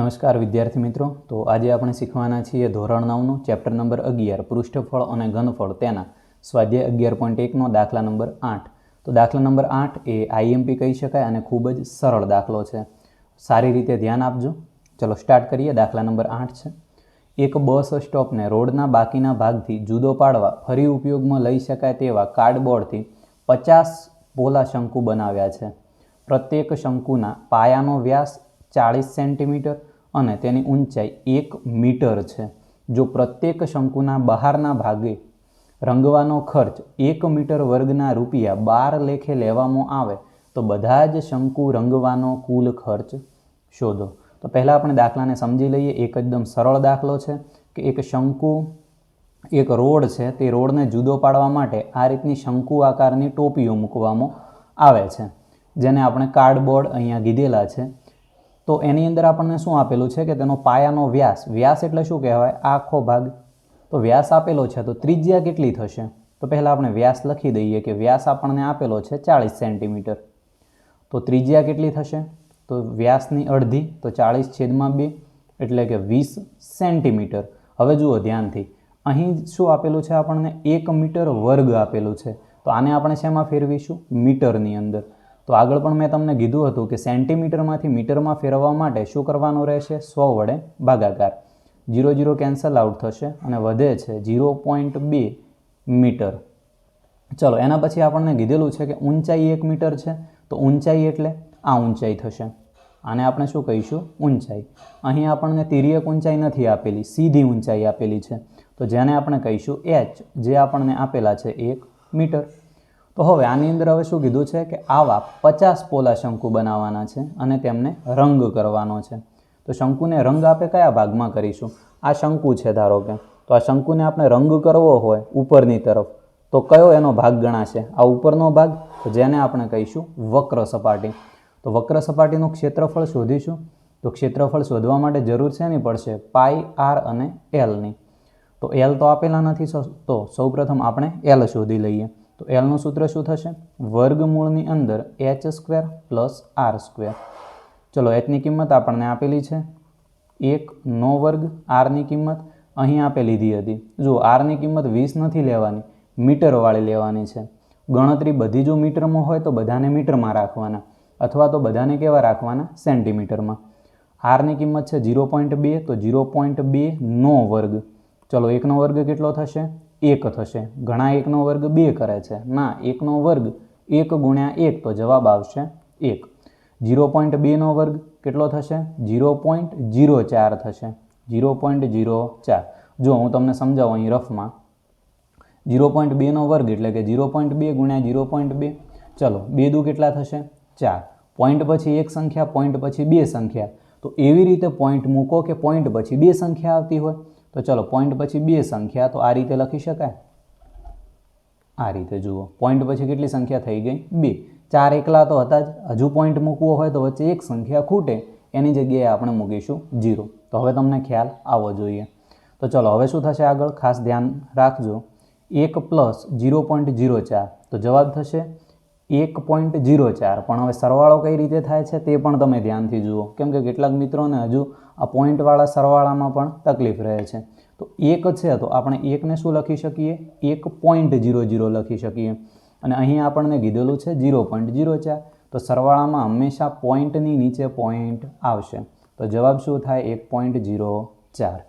નમસ્કાર વિદ્યાર્થી મિત્રો. તો આજે આપણે શીખવાના છીએ ધોરણ નવનું ચેપ્ટર નંબર અગિયાર, પૃષ્ઠફળ અને ઘનફળ તેના. સ્વાધ્યાય અગિયાર પોઈન્ટ એકનો, દાખલા નંબર આઠ. તો દાખલા નંબર આઠ એ આઈએમપી કહી શકાય અને ખૂબ જ સરળ દાખલો છે. સારી રીતે ધ્યાન આપજો. ચલો સ્ટાર્ટ કરીએ. દાખલા નંબર આઠ છે. એક બસ સ્ટોપને રોડના બાકીના ભાગથી જુદો પાડવા ફરી ઉપયોગમાં લઈ શકાય તેવા કાર્ડબોર્ડથી પચાસ પોલા શંકુ બનાવ્યા છે. પ્રત્યેક શંકુના પાયાનો વ્યાસ ચાળીસ સેન્ટીમીટર અને તેની ઊંચાઈ એક મીટર છે. જો પ્રત્યેક શંકુના બહારના ભાગે રંગવાનો ખર્ચ એક મીટર વર્ગના રૂપિયા બાર લેખે લેવામાં આવે, તો બધા જ શંકુ રંગવાનો કુલ ખર્ચ શોધો. તો પહેલાં આપણે દાખલાને સમજી લઈએ. એક એકદમ સરળ દાખલો છે કે એક શંકુ, એક રોડ છે, તે રોડને જુદો પાડવા માટે આ રીતની શંકુ આકારની ટોપીઓ મૂકવામાં આવે છે. જેને આપણે કાર્ડબોર્ડ અહીંયા કીધેલા છે. તો એની અંદર આપણને શું આપેલું છે કે તેનો પાયાનો વ્યાસ વ્યાસ એટલે શું કહેવાય? આખો ભાગ. તો વ્યાસ આપેલો છે, તો ત્રિજ્યા કેટલી થશે? તો પહેલાં આપણે વ્યાસ લખી દઈએ કે વ્યાસ આપણને આપેલો છે ચાળીસ સેન્ટીમીટર. તો ત્રિજ્યા કેટલી થશે? તો વ્યાસની અડધી, તો ચાળીસ છેદમાં બે, એટલે કે વીસ સેન્ટીમીટર. હવે જુઓ ધ્યાનથી. અહીં શું આપેલું છે આપણને? એક મીટર વર્ગ આપેલું છે. તો આને આપણે શેમાં ફેરવીશું? મીટરની અંદર. તો આગળ પણ મેં તમને કીધું હતું કે સેન્ટીમીટરમાંથી મીટરમાં ફેરવવા માટે શું કરવાનું રહેશે? સો વડે ભાગાકાર. જીરો જીરો કેન્સલ આઉટ થશે અને વધે છે જીરો પોઈન્ટ બે મીટર. ચલો, એના પછી આપણને કીધેલું છે કે ઊંચાઈ એક મીટર છે. તો ઊંચાઈ એટલે આ ઊંચાઈ થશે. આને આપણે શું કહીશું? ઊંચાઈ. અહીં આપણને તિર્યક ઊંચાઈ નથી આપેલી, સીધી ઊંચાઈ આપેલી છે. તો જેને આપણે કહીશું એચ જે આપણને આપેલા છે એક મીટર. તો હવે આની અંદર હવે શું કીધું છે કે આવા પચાસ પોલા શંકુ બનાવવાના છે અને તેમને રંગ કરવાનો છે. તો શંકુને રંગ આપણે કયા ભાગમાં કરીશું? આ શંકુ છે ધારો કે. તો આ શંકુને આપણે રંગ કરવો હોય ઉપરની તરફ, તો કયો એનો ભાગ ગણાશે? આ ઉપરનો ભાગ, તો જેને આપણે કહીશું વક્ર સપાટી. તો વક્ર સપાટીનું ક્ષેત્રફળ શોધીશું. તો ક્ષેત્રફળ શોધવા માટે જરૂર છે નહીં પડશે? પાઈ, આર અને એલની. તો એલ તો આપેલા નથી તો સૌપ્રથમ આપણે એલ શોધી લઈએ. તો એલનું સૂત્ર શું થશે? વર્ગમૂળની અંદર H square plus R square ચલો એચની કિંમત આપણને આપેલી છે. એક નો વર્ગ આરની કિંમત અહીં આપે લીધી હતી. જો આરની કિંમત વીસ નથી લેવાની, મીટરવાળી લેવાની છે. ગણતરી બધી જો મીટરમાં હોય તો બધાને મીટરમાં રાખવાના, અથવા તો બધાને કેવા રાખવાના? સેન્ટીમીટરમાં. આરની કિંમત છે ઝીરો પોઈન્ટ બે, તો ઝીરો પોઈન્ટ બે નો વર્ગ. ચલો, એકનો વર્ગ કેટલો થશે? એક થશે. ઘણા એકનો વર્ગ બે કરે છે. ના, એકનો વર્ગ એક ગુણ્યા એક તો જવાબ આવશે એક. જીરો પોઈન્ટ બેનો વર્ગ કેટલો થશે? જીરો પોઈન્ટ જીરો ચાર થશે. જીરો પોઈન્ટ જીરો ચાર. જો હું તમને સમજાવું અહીં રફમાં. જીરો પોઈન્ટ બેનો વર્ગ એટલે કે જીરો પોઈન્ટ બે ગુણ્યા જીરો પોઈન્ટ બે. ચલો, બે દુ કેટલા થશે? ચાર. પોઈન્ટ પછી એક સંખ્યા, પોઈન્ટ પછી બે સંખ્યા. તો એવી રીતે પોઈન્ટ મૂકો કે પોઈન્ટ પછી બે સંખ્યા આવતી હોય. તો ચલો પોઈન્ટ પછી બે સંખ્યા, તો આ રીતે લખી શકાય? આ રીતે જુઓ. પોઈન્ટ પછી કેટલી સંખ્યા થઈ ગઈ? બે. ચાર એકલા તો હતા જ. હજુ પોઈન્ટ મૂકવો હોય તો વચ્ચે એક સંખ્યા ખૂટે. એની જગ્યાએ આપણે મૂકીશું જીરો તો હવે તમને ખ્યાલ આવવો જોઈએ. તો ચલો, હવે શું થશે આગળ? ખાસ ધ્યાન રાખજો. એક પ્લસ જીરો પોઈન્ટ જીરો ચાર. તો જવાબ થશે એક પોઈન્ટ જીરો ચાર. પણ હવે સરવાળો કઈ રીતે થાય છે તે પણ તમે ધ્યાનથી જુઓ. કેમ કે કેટલાક મિત્રોને હજુ આ પોઈન્ટવાળા સરવાળામાં પણ તકલીફ રહે છે. તો એક છે, તો આપણે એકને શું લખી શકીએ? એક પોઈન્ટ જીરો જીરો લખી શકીએ. અને અહીં આપણને કીધેલું છે જીરો પોઈન્ટ જીરો ચાર. તો સરવાળામાં હંમેશા પોઈન્ટની નીચે પોઈન્ટ આવશે. તો જવાબ શું થાય? એક પોઈન્ટ જીરો ચાર.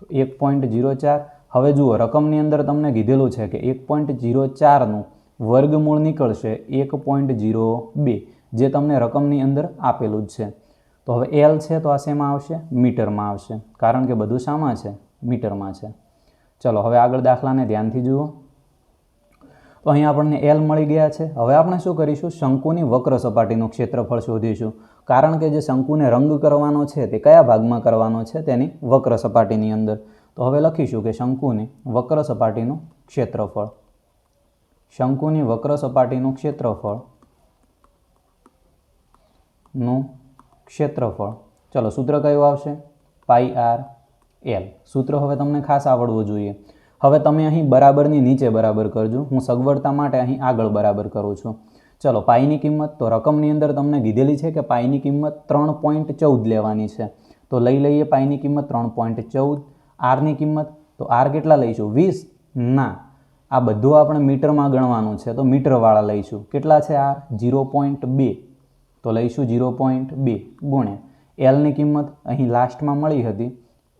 તો એક પોઈન્ટ જીરો ચાર. હવે જુઓ, રકમની અંદર તમને કીધેલું છે કે એક પોઈન્ટ જીરો ચારનું વર્ગમૂળ નીકળશે એક પોઈન્ટ જીરો બે, જે તમને રકમની અંદર આપેલું જ છે. તો હવે એલ છે તો આ શેમાં આવશે? મીટરમાં આવશે. કારણ કે બધું શામાં છે? મીટરમાં છે. ચલો, હવે આગળ દાખલાને ધ્યાનથી જુઓ. તો અહીં આપણને એલ મળી ગયા છે. હવે આપણે શું કરીશું? શંકુની વક્ર સપાટીનું ક્ષેત્રફળ શોધીશું. કારણ કે જે શંકુને રંગ કરવાનો છે, તે કયા ભાગમાં કરવાનો છે? તેની વક્ર સપાટીની અંદર. તો હવે લખીશું કે શંકુની વક્ર સપાટીનું ક્ષેત્રફળ. શંકુની વક્ર સપાટીનું ક્ષેત્રફળ. નું ક્ષેત્રફળ. ચલો, સૂત્ર કયું આવશે? Pi R L. સૂત્ર હવે તમને ખાસ આવડવું જોઈએ. હવે તમે અહીં બરાબરની નીચે બરાબર કરજો. હું સગવડતા માટે અહીં આગળ બરાબર કરું છું. ચલો, પાઈની કિંમત. તો રકમની અંદર તમને કીધેલી છે કે પાઈની કિંમત ત્રણ પોઈન્ટ ચૌદ લેવાની છે. તો લઈ લઈએ પાઈની કિંમત ત્રણ પોઈન્ટ ચૌદ. આરની કિંમત. તો આર કેટલા લઈશું? વીસ. ના. આ બધું આપણે મીટરમાં ગણવાનું છે, તો મીટરવાળા લઈશું. કેટલા છે આર જીરો પોઈન્ટ બે. તો લઈશું જીરો પોઈન્ટ બે ગુણ્યા. એલની કિંમત અહીં લાસ્ટમાં મળી હતી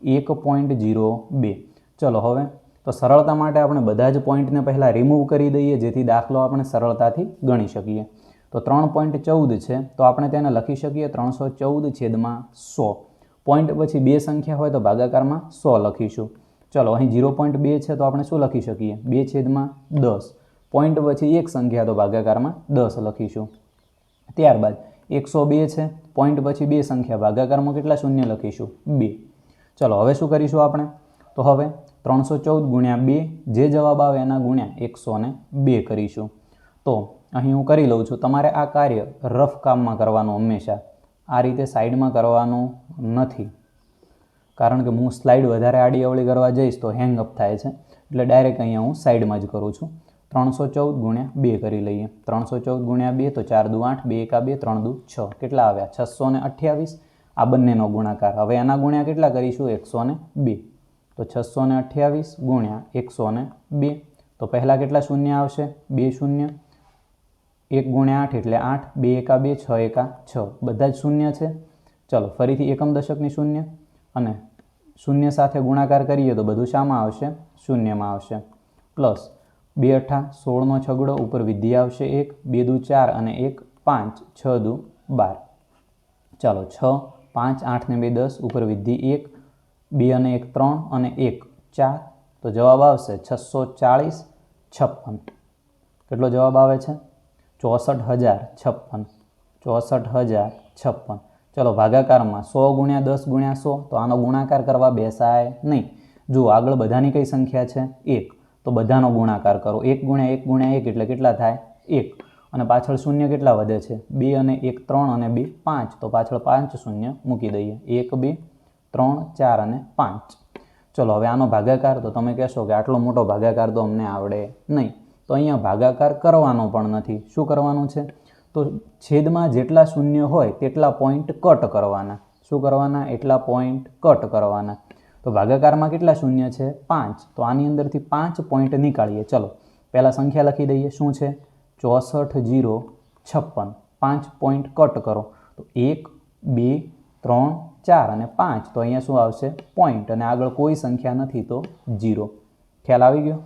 એક પોઈન્ટ જીરો બે. ચલો હવે, તો સરળતા માટે આપણે બધા જ પોઈન્ટને પહેલાં રિમૂવ કરી દઈએ, જેથી દાખલો આપણે સરળતાથી ગણી શકીએ. તો ત્રણ પોઈન્ટ ચૌદ છે, તો આપણે તેને લખી શકીએ ત્રણસો ચૌદ છેદમાં સો. પોઈન્ટ પછી બે સંખ્યા હોય તો ભાગાકારમાં સો લખીશું. ચલો, અહીં જીરો પોઈન્ટ બે છે તો આપણે શું લખી શકીએ? બે છેદમાં દસ. પોઈન્ટ પછી એક સંખ્યા તો ભાગાકારમાં દસ લખીશું. ત્યારબાદ એકસો બે છે. પોઈન્ટ પછી બે સંખ્યા ભાગાકારમાં કેટલા? શૂન્ય લખીશું. બે. ચલો, હવે શું કરીશું આપણે? તો હવે ત્રણસો ચૌદ ગુણ્યા બે, જે જવાબ આવે એના ગુણ્યા એકસો ને બે કરીશું. તો અહીં હું કરી લઉં છું, તમારે આ કાર્ય રફ કામમાં કરવાનું હંમેશા. આ રીતે સાઈડમાં કરવાનું નથી. કારણ કે હું સ્લાઇડ વધારે આડી અવળી કરવા જઈશ તો હેંગ અપ થાય છે. એટલે ડાયરેક્ટ અહીંયા હું સાઈડમાં જ કરું છું. ત્રણસો ચૌદ ગુણ્યા બે કરી લઈએ. ત્રણસો ચૌદ ગુણ્યા બે તો ચાર દુ આઠ, બે એકા બે, ત્રણ દુ છ. કેટલા આવ્યા? છસો ને અઠ્યાવીસ. આ બંનેનો ગુણાકાર. હવે એના ગુણ્યા કેટલા કરીશું? એકસો ને બે. તો છસો ને અઠ્યાવીસ ગુણ્યા એકસો ને બે. તો પહેલાં કેટલા શૂન્ય આવશે? બે શૂન્ય. એક ગુણ્યા આઠ એટલે આઠ, બે એકા બે, છ એકા છ. બધા જ શૂન્ય છે? ચલો, ફરીથી એકમ દશકની શૂન્ય અને શૂન્ય સાથે ગુણાકાર કરીએ તો બધું શામાં આવશે? શૂન્યમાં આવશે. પ્લસ બે અઠા સોળનો છગડો ઉપર વિધિ આવશે એક, બે દુ ચાર અને એક પાંચ, છ દુ બાર. ચાલો, છ, પાંચ, આઠ ને બે દસ ઉપર વિધિ એક, બે અને એક ત્રણ અને એક ચાર. તો જવાબ આવશે છસો ચાળીસ છપ્પન. કેટલો જવાબ આવે છે? ચોસઠ હજાર છપ્પન. ચોસઠ હજાર છપ્પન. ચલો, ભાગાકારમાં સો ગુણ્યા દસ ગુણ્યા સો, તો આનો ગુણાકાર કરવા બેસાય નહીં. જુઓ, આગળ બધાની કઈ સંખ્યા છે? એક. તો બધાનો ગુણાકાર કરો. એક ગુણ્યા એક ગુણ્યા એક એટલે કેટલા થાય? એક. અને પાછળ શૂન્ય કેટલા વધે છે? બે અને એક ત્રણ અને બે પાંચ. તો પાછળ પાંચ શૂન્ય મૂકી દઈએ. એક, બે, ત્રણ, ચાર અને પાંચ. ચલો, હવે આનો ભાગાકાર, તો તમે કહેશો કે આટલો મોટો ભાગાકાર તો અમને આવડે નહીં. તો અહીંયા ભાગાકાર કરવાનો પણ નથી. શું કરવાનું છે? તો છેદમાં જેટલા શૂન્ય હોય તેટલા પોઈન્ટ કટ કરવાના. શું કરવાના? એટલા પોઈન્ટ કટ કરવાના. તો ભાગાકારમાં કેટલા શૂન્ય છે? પાંચ. તો આની અંદરથી પાંચ પોઈન્ટ નીકાળીએ. ચલો, પહેલાં સંખ્યા લખી દઈએ. શું છે? ચોસઠ જીરો છપ્પન. પાંચ પોઈન્ટ કટ કરો. તો એક, બે, ત્રણ, ચાર અને પાંચ. તો અહીંયા શું આવશે? પોઈન્ટ અને આગળ કોઈ સંખ્યા નથી તો જીરો. ખ્યાલ આવી ગયો?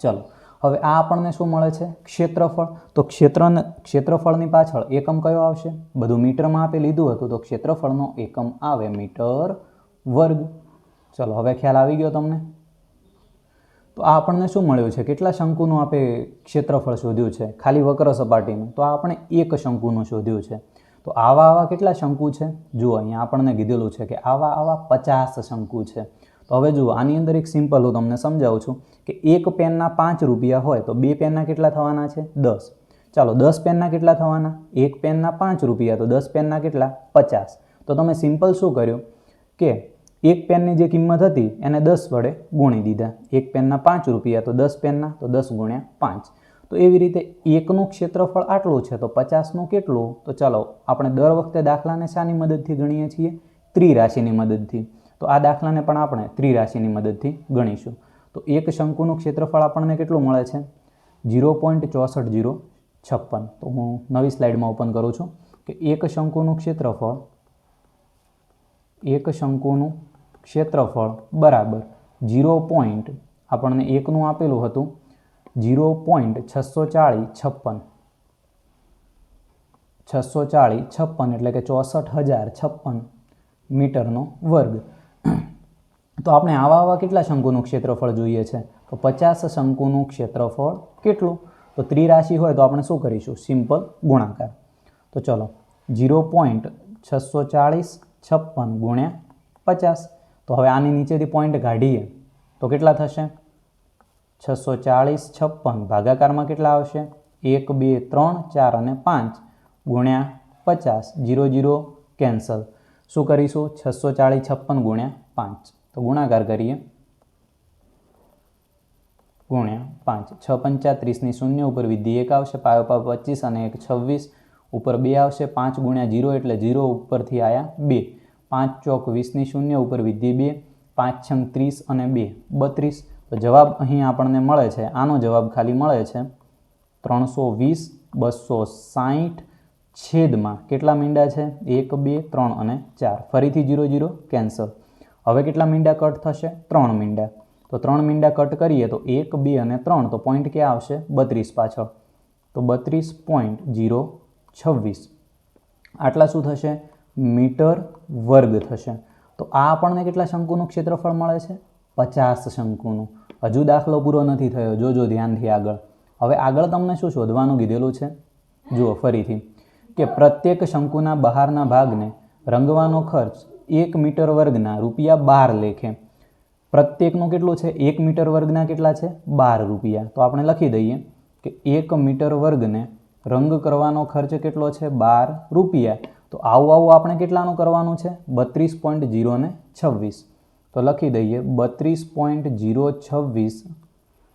ચલો હવે આ આપણને શું મળે છે? ક્ષેત્રફળ. તો ક્ષેત્ર ક્ષેત્રફળની પાછળ એકમ કયો આવશે? બધું મીટરમાં આપે લીધું હતું, તો ક્ષેત્રફળનો એકમ આવે મીટર વર્ગ. ચલો, હવે ખ્યાલ આવી ગયો તમને? તો આ આપણને શું મળ્યું છે? કેટલા શંકુનું આપે ક્ષેત્રફળ શોધ્યું છે? ખાલી વક્ર સપાટીનું. તો આપણે એક શંકુનું શોધ્યું છે. તો આવા આવા કેટલા શંકુ છે? જુઓ, અહીંયા આપણને કીધેલું છે કે આવા આવા પચાસ શંકુ છે. તો હવે જુઓ, આની અંદર એક સિમ્પલ હું તમને સમજાવું છું કે એક પેનના પાંચ રૂપિયા હોય તો બે પેનના કેટલા થવાના છે? દસ. ચાલો, દસ પેનના કેટલા થવાના? એક પેનના પાંચ રૂપિયા, તો દસ પેનના કેટલા? પચાસ. તો તમે સિમ્પલ શું કર્યું? કે એક પેનની જે કિંમત હતી, એને દસ વડે ગુણી દીધા. એક પેનના પાંચ રૂપિયા, તો દસ પેનના તો દસ ગુણ્યા પાંચ. તો એવી રીતે એકનું ક્ષેત્રફળ આટલું છે, તો પચાસનું કેટલું? તો ચાલો, આપણે દર વખતે દાખલાને શાની મદદથી ગણીએ છીએ? ત્રિરાશિની મદદથી. તો આ દાખલાને પણ આપણે ત્રિરાશિની મદદથી ગણીશું. તો એક શંકુનું ક્ષેત્રફળ આપણને કેટલું મળે છે? જીરો પોઈન્ટ ચોસઠ જીરો છપ્પન. તો હું નવી સ્લાઇડમાં ઓપન કરું છું કે એક શંકુનું ક્ષેત્રફળ, એક શંકુનું ક્ષેત્રફળ બરાબર જીરો પોઈન્ટ આપણને એકનું આપેલું હતું જીરો પોઈન્ટ છસો ચાળીસ છપ્પન. છસો ચાળીસ છપ્પન એટલે કે ચોસઠ હજાર છપ્પન મીટરનો વર્ગ. તો આપણે આવા આવા કેટલા શંકુનું ક્ષેત્રફળ જોઈએ છે? તો પચાસ શંકુનું ક્ષેત્રફળ કેટલું? તો ત્રિરાશિ હોય તો આપણે શું કરીશું? સિમ્પલ ગુણાકાર. તો ચલો જીરો પોઈન્ટ છસો ચાળીસ છપ્પન ગુણ્યા પચાસ. તો હવે આની નીચેથી પોઈન્ટ કાઢીએ. તો કેટલા થશે? છસો ચાળીસ છપ્પન ભાગાકારમાં કેટલા આવશે? એક, બે, ત્રણ, ચાર અને પાંચ ગુણ્યા પચાસ. Zero zero cancel. શું કરીશું? છસો ચાળીસ છપ્પન ગુણ્યા પાંચ. તો ગુણાકાર કરીએ. ગુણ્યા પાંચ. છ પંચા ત્રીસની શૂન્ય ઉપર વિધિ એક આવશે, પાયો પા પચીસ અને એક છવ્વીસ. ઉપર બે આવશે, પાંચ ગુણ્યા જીરો એટલે જીરો ઉપરથી આવ્યા બે. પાંચ ચોક વીસની શૂન્ય ઉપર વિધિ બે, પાંચ છંગ ત્રીસ અને બે. બત્રીસ. તો જવાબ અહીં આપણને મળે છે. આનો જવાબ ખાલી મળે છે ત્રણસો વીસ, બસો સાહીઠ છેદમાં. કેટલા મીંડા છે? એક, બે, ત્રણ અને ચાર. ફરીથી જીરો જીરો, કેન્સલ. હવે કેટલા મીંડા કટ થશે? ત્રણ મીંડા. તો ત્રણ મીંડા કટ કરીએ તો એક, બે અને ત્રણ. તો પોઈન્ટ ક્યાં આવશે? બત્રીસ પાછળ. તો બત્રીસ પોઈન્ટ જીરો છવ્વીસ. આટલા શું થશે? મીટર વર્ગ થશે. તો આ આપણને કેટલા શંકુનું ક્ષેત્રફળ મળે છે? પચાસ શંકુનું. હજુ દાખલો પૂરો નથી થયો. જોજો ધ્યાનથી આગળ. હવે આગળ તમને શું શોધવાનું કીધેલું છે? જુઓ ફરીથી. કે પ્રત્યેક શંકુના બહારના ભાગને રંગવાનો ખર્ચ એક મીટર વર્ગના રૂપિયા બાર લેખે. પ્રત્યેકનું કેટલું છે? એક મીટર વર્ગના કેટલા છે? બાર રૂપિયા. તો આપણે લખી દઈએ કે એક મીટર વર્ગને રંગ કરવાનો ખર્ચ કેટલો છે? બાર રૂપિયા. તો આવું આવું આપણે કેટલાનું કરવાનું છે? બત્રીસ પોઈન્ટ જીરો ને છવ્વીસ. તો લખી દઈએ, બત્રીસ પોઈન્ટ જીરો છવ્વીસ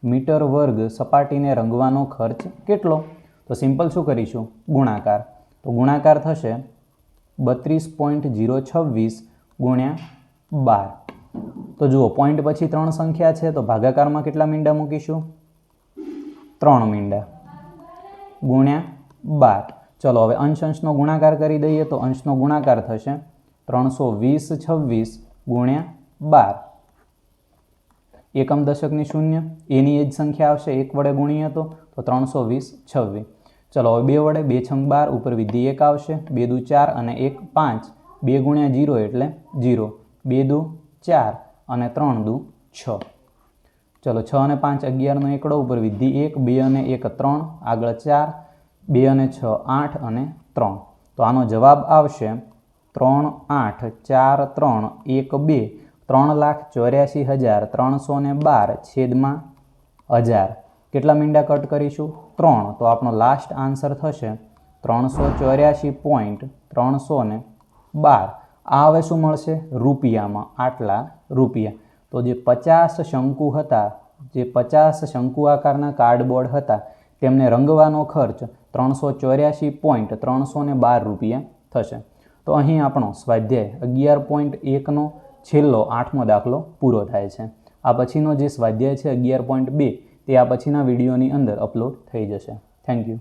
મીટર વર્ગ સપાટીને રંગવાનો ખર્ચ કેટલો? તો સિમ્પલ શું કરીશું? ગુણાકાર. તો ગુણાકાર થશે બત્રીસ પોઈન્ટ જીરો છવ્વીસ ગુણ્યા બાર. તો જુઓ પોઈન્ટ પછી ત્રણ સંખ્યા છે, તો ભાગાકારમાં કેટલા મીંડા મૂકીશું? ત્રણ મીંડા ગુણ્યા બાર. ચલો, હવે અંશ અંશનો ગુણાકાર કરી દઈએ, તો અંશનો ગુણાકાર થશે ત્રણસો વીસ છવ્વીસ ગુણ્યા બાર. એકમ દશકની શૂન્ય, એની એ જ સંખ્યા આવશે, એક વડે ગુણીએ તો ત્રણસો વીસ છવ્વીસ. ચલો હવે બે વડે બે છંગ બાર ઉપર વિધિ એક આવશે. બે દુ ચાર અને એક પાંચ. બે ગુણ્યા જીરો એટલે જીરો. બે દુ ચાર અને ત્રણ દુ છ. ચલો છ અને પાંચ અગિયારનો એકડો ઉપર વિધિ એક, બે અને એક ત્રણ, આગળ ચાર, બે અને છ આઠ અને ત્રણ. તો આનો જવાબ આવશે ત્રણ આઠ ચાર ત્રણ એક બે. ત્રણ લાખ ચોર્યાસી હજાર ત્રણસો ને બાર છેદમાં હજાર. કેટલા મીંડા કટ કરીશું? ત્રણ. તો આપણો લાસ્ટ આન્સર થશે ત્રણસો ચોર્યાસી પોઈન્ટ ત્રણસો ને બાર. આ હવે શું મળશે? રૂપિયામાં. આટલા રૂપિયા. તો જે પચાસ શંકુ હતા, જે પચાસ શંકુ આકારના કાર્ડબોર્ડ હતા, તેમને રંગવાનો ખર્ચ ત્રણસો ચોર્યાસી પોઈન્ટ ત્રણસો ને બાર રૂપિયા થશે. તો અહીં આપણો સ્વાધ્યાય અગિયાર પોઈન્ટ એકનો છેલ્લો આઠમો દાખલો પૂરો થાય છે. આ પછીનો જે સ્વાધ્યાય છે, અગિયાર પોઈન્ટ બે તે આ પછીના વિડીયોની અંદર અપલોડ થઈ જશે. Thank you